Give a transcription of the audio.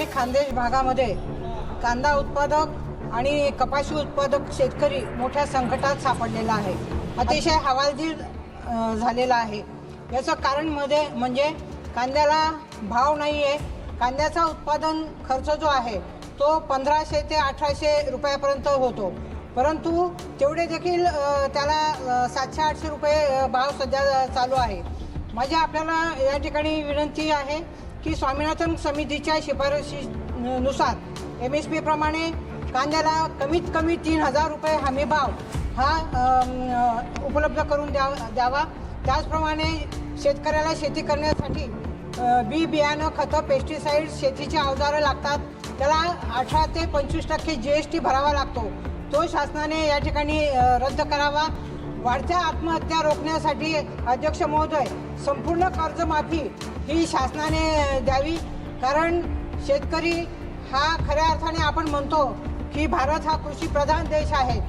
आणि खानदेश भागामध्ये कांदा उत्पादक आणि कपाशी उत्पादक शेतकरी मोठ्या संकटात सापडलेला आहे. अतिशय हवालदिल झालेला आहे. याचं कारण मध्ये म्हणजे कांद्याला भाव नाही आहे कांद्याचा उत्पादन खर्च जो आहे तो पंधराशे ते अठराशे रुपयापर्यंत होतो. परंतु तेवढे देखील त्याला सातशे आठशे रुपये भाव सध्या चालू आहे. माझी आपल्याला या ठिकाणी विनंती आहे की स्वामीनाथन समितीच्या शिफारशीनुसार एम एस पी प्रमाणे कांद्याला कमीत कमी तीन हजार रुपये हमी भाव हा उपलब्ध करून द्या द्यावा. त्याचप्रमाणे शेतकऱ्याला शेती करण्यासाठी बी बियाणं खतं पेस्टिसाईड शेतीची अवजारं लागतात. त्याला अठरा ते पंचवीस टक्के जी एस टी भरावा लागतो. तो शासनाने या ठिकाणी रद्द करावा. वाढत्या आत्महत्या रोखण्यासाठी अध्यक्ष महोदय संपूर्ण कर्जमाफी ही शासनाने द्यावी. कारण शेतकरी हा खऱ्या अर्थाने आपण म्हणतो की भारत हा कृषी प्रधान देश आहे.